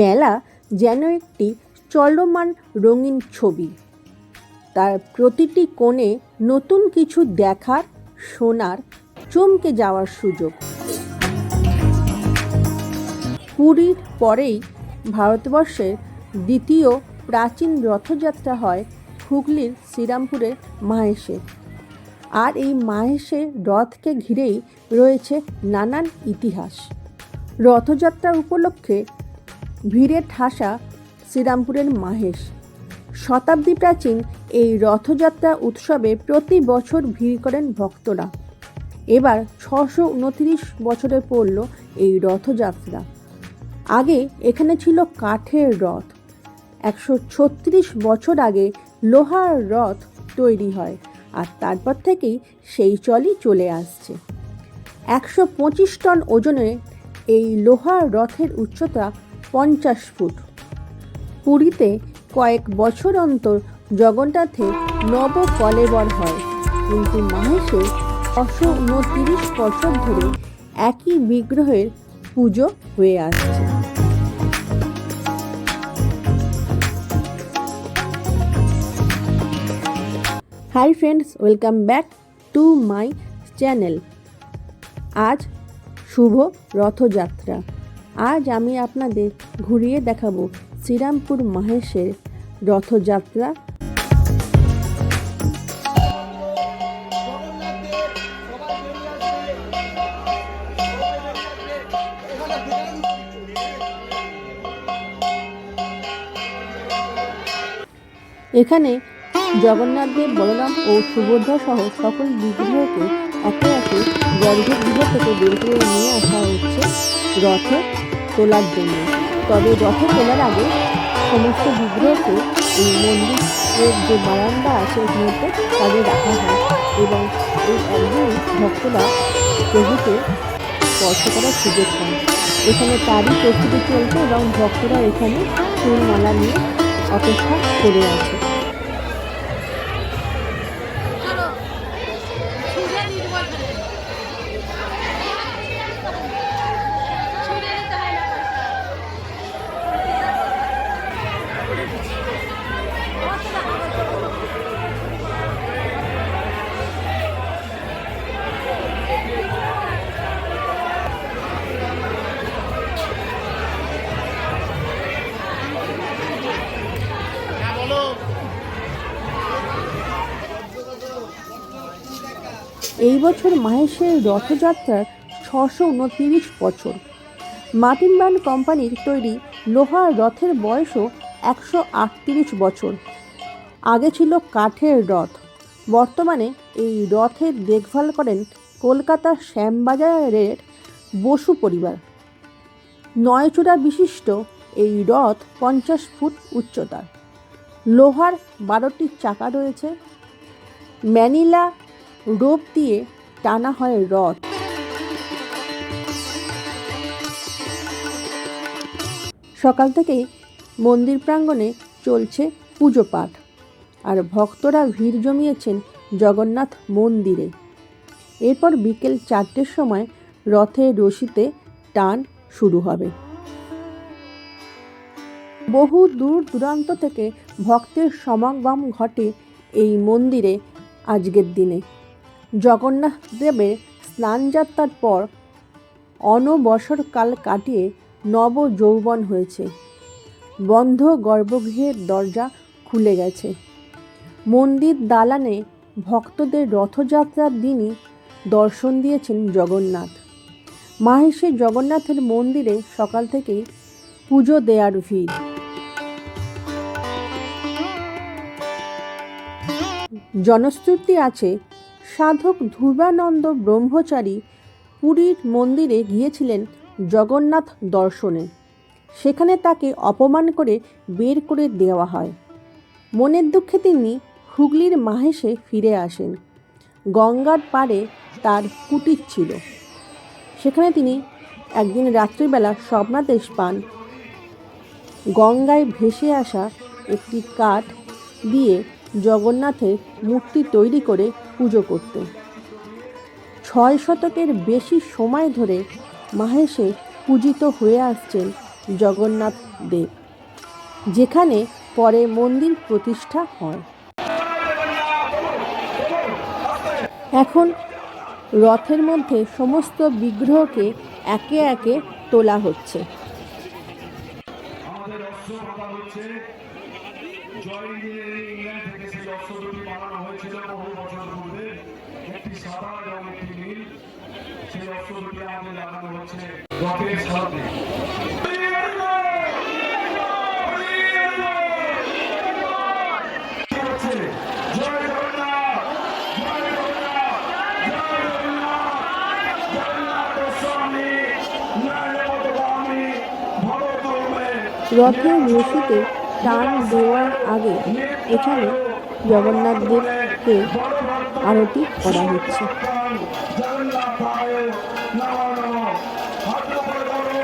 মেলা যেন একটি চলমান রঙিন ছবি। তার প্রতিটি কোণে নতুন কিছু দেখার, শোনার, চমকে যাওয়ার সুযোগ। পুরীর পরেই ভারতবর্ষের দ্বিতীয় প্রাচীন রথযাত্রা হয় হুগলির শ্রীরামপুরের মাহেশে। আর এই মাহেশের রথকে ঘিরেই রয়েছে নানান ইতিহাস। রথযাত্রা উপলক্ষে ভিড়ে ঠাসা শ্রীরামপুরের মাহেশ। শতাব্দী প্রাচীন এই রথযাত্রা উৎসবে প্রতি বছর ভিড় করেন ভক্তরা। এবার ছশো উনত্রিশ বছরে পড়ল এই রথযাত্রা। আগে এখানে ছিল কাঠের রথ। একশো ছত্রিশ বছর আগে লোহার রথ তৈরি হয় আর তারপর থেকেই সেই চলই চলে আসছে। একশো পঁচিশ টন ওজনের এই লোহার রথের উচ্চতা পঞ্চাশ ফুট। পুরীতে কয়েক বছর অন্তর জগন্নাথে নব কলেবর হয়। কিন্তু মাহেশে ছশো উনতিরিশ বছর ধরে একই বিগ্রহের পুজো হয়ে আসছে। Hi friends, welcome back to my channel. আজ শুভ রথযাত্রা। আজ আমি আপনাদের ঘুরিয়ে দেখাবো শ্রীরামপুর মাহেশের রথযাত্রা। এখানে জগন্নাথ দেব, বলরাম ও সুভদ্রা সহ সকল বিগ্রহকে একে একে গর্ভগৃহ থেকে বের করে নিয়ে আসা হচ্ছে রথে। তোলার জন্য তবে রথে তোলার আগে সমস্ত বিগ্রহকে এই মন্দিরের যে বারান্দা আছে ওখানেতে তাদের রাখা হয় এবং এই একদিন ভক্তরা প্রভুকে স্পর্শ করার সুযোগ পায়। এখানে তারই প্রস্তুতি চলছে এবং ভক্তরা এখানে ফুলমালা নিয়ে অপেক্ষা করে আছে। এই বছর মাহেশের রথযাত্রার ছশো উনতিরিশ বছর। মার্টিন ব্যান্ড কোম্পানির তৈরি লোহার রথের বয়সও একশো আটত্রিশ বছর। আগে ছিল কাঠের রথ। বর্তমানে এই রথের দেখভাল করেন কলকাতার শ্যামবাজারের বসু পরিবার। নয়চূড়া বিশিষ্ট এই রথ পঞ্চাশ ফুট উচ্চতার। লোহার বারোটি চাকা রয়েছে। ম্যানিলা রোপ দিয়ে টানা হয় রথ। সকাল থেকেই মন্দির প্রাঙ্গণে চলছে পুজো পাঠ, আর ভক্তরা ভিড় জমিয়েছেন জগন্নাথ মন্দিরে। এরপর বিকেল চারটের সময় রথে রশিতে টান শুরু হবে। বহু দূর দূরান্ত থেকে ভক্তের সমাগম ঘটে এই মন্দিরে আজকের দিনে। জগন্নাথ দেবের স্নানযাত্রার পর অনবসরকাল কাটিয়ে নব যৌবন হয়েছে। বন্ধ গর্ভগৃহের দরজা খুলে গেছে। মন্দির দালানে ভক্তদের রথযাত্রার দিনই দর্শন দিয়েছেন জগন্নাথ। মাহেশে জগন্নাথের মন্দিরে সকাল থেকেই পুজো দেয়ার ভিড়। জনশ্রুতি আছে সাধক ধ্রুবানন্দ ব্রহ্মচারী পুরীর মন্দিরে গিয়েছিলেন জগন্নাথ দর্শনে। সেখানে তাকে অপমান করে বের করে দেওয়া হয়। মনের দুঃখে তিনি হুগলির মাহেশে ফিরে আসেন। গঙ্গার পাড়ে তার কুটির ছিল। সেখানে তিনি একদিন রাত্রিবেলা স্বপ্নাদেশ পান। গঙ্গায় ভেসে আসা একটি কাঠ দিয়ে জগন্নাথের মূর্তি তৈরি করে পুজো করতে। ছয় শতকের বেশি সময় ধরে মাহেশে পূজিত হয়ে আসছেন জগন্নাথ দেব, যেখানে পরে মন্দির প্রতিষ্ঠা হয়। এখন রথের মধ্যে সমস্ত বিগ্রহকে একে একে তোলা হচ্ছে। জয় রথের রশিতে টান দেওয়ার আগে এখানে জগন্নাথ দেবকে আরতি করা হচ্ছে। জগন্নাথ নমো নমো হাত উপরে করো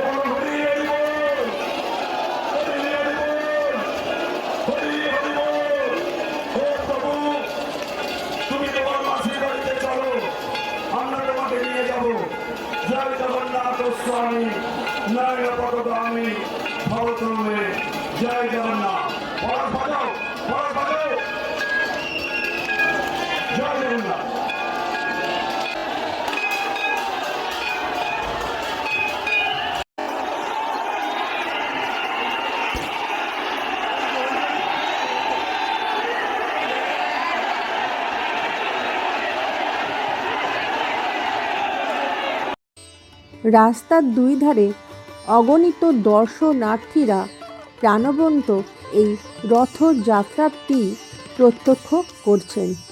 রাস্তার দুই ধারে অগণিত দর্শনার্থীরা প্রাণবন্ত এই রথযাত্রাটি প্রত্যক্ষ করছেন।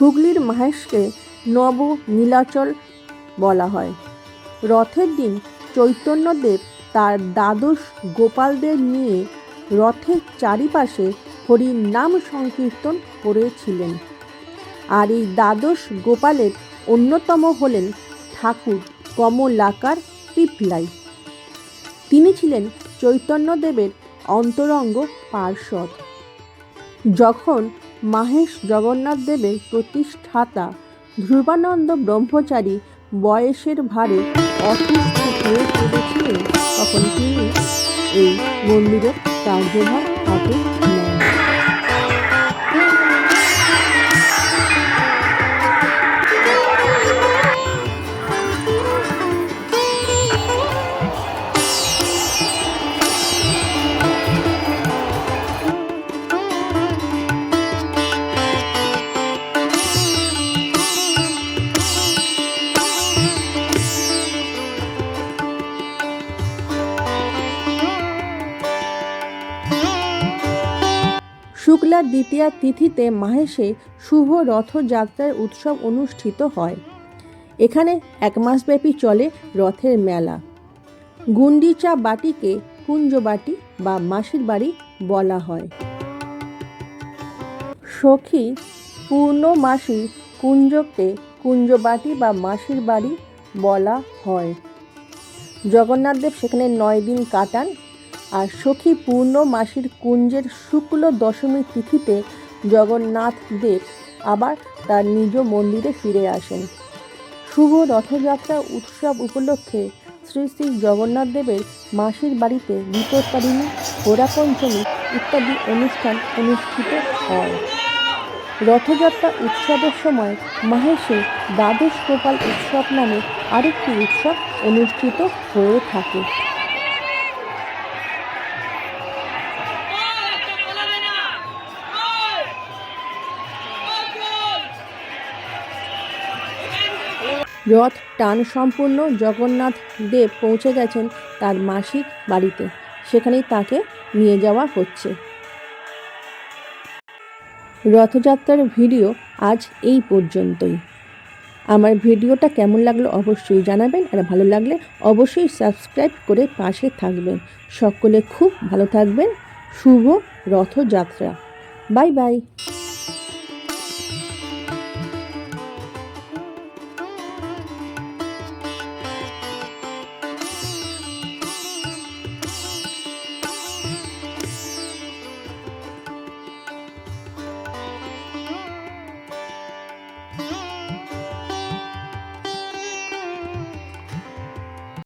হুগলির মাহেশকে নব নীলাচল বলা হয়। রথের দিন চৈতন্যদেব তার দ্বাদশ গোপালদের নিয়ে রথের চারিপাশে হরির নাম সংকীর্তন করেছিলেন। আর এই দ্বাদশ গোপালের অন্যতম হলেন ঠাকুর কমলাকার পিপলাই। তিনি ছিলেন চৈতন্যদেবের অন্তরঙ্গ পার্ষদ যখন মাহেশ জগন্নাথ দেবের প্রতিষ্ঠাতা ধ্রুবানন্দ ব্রহ্মচারী বয়সের ভারে অসুস্থ হয়ে পড়েছিলেন, তখন তিনি এই মন্দিরের কার্যভার হাতে শুক্লা দ্বিতীয়া তিথিতে মাহেশে শুভ রথযাত্রার উৎসব অনুষ্ঠিত হয়। এখানে এক মাসব্যাপী চলে রথের মেলা। গুন্ডিচা বাটিকে কুঞ্জবাটি বা মাসির বাড়ি বলা হয়। সখী পূর্ণমাসী কুঞ্জকে কুঞ্জবাটি বা মাসির বাড়ি বলা হয়। জগন্নাথদেব সেখানে নয় দিন কাটান। আর সখী পূর্ণমাসীর কুঞ্জের শুক্ল দশমী তিথিতে জগন্নাথ দেব আবার তার নিজ মন্দিরে ফিরে আসেন। শুভ রথযাত্রা উৎসব উপলক্ষে শ্রী শ্রী জগন্নাথ দেবের মাসির বাড়িতে বিপত্তারিণী ঘোড়া পঞ্চমী ইত্যাদি অনুষ্ঠান অনুষ্ঠিত হয়। রথযাত্রা উৎসবের সময় মাহেশে দ্বাদশ গোপাল উৎসব নামে আরেকটি উৎসব অনুষ্ঠিত হয়ে থাকে। রথ টান সম্পূর্ণ জগন্নাথ দেব পৌঁছে গেছেন তার মাসির বাড়িতে। সেখানেই তাকে নিয়ে যাওয়া হচ্ছে। রথযাত্রার ভিডিও আজ এই পর্যন্তই। আমার ভিডিওটা কেমন লাগল অবশ্যই জানাবেন, আর ভালো লাগলে অবশ্যই সাবস্ক্রাইব করে পাশে থাকবেন। সকলে খুব ভালো থাকবেন। শুভ রথযাত্রা। Bye bye.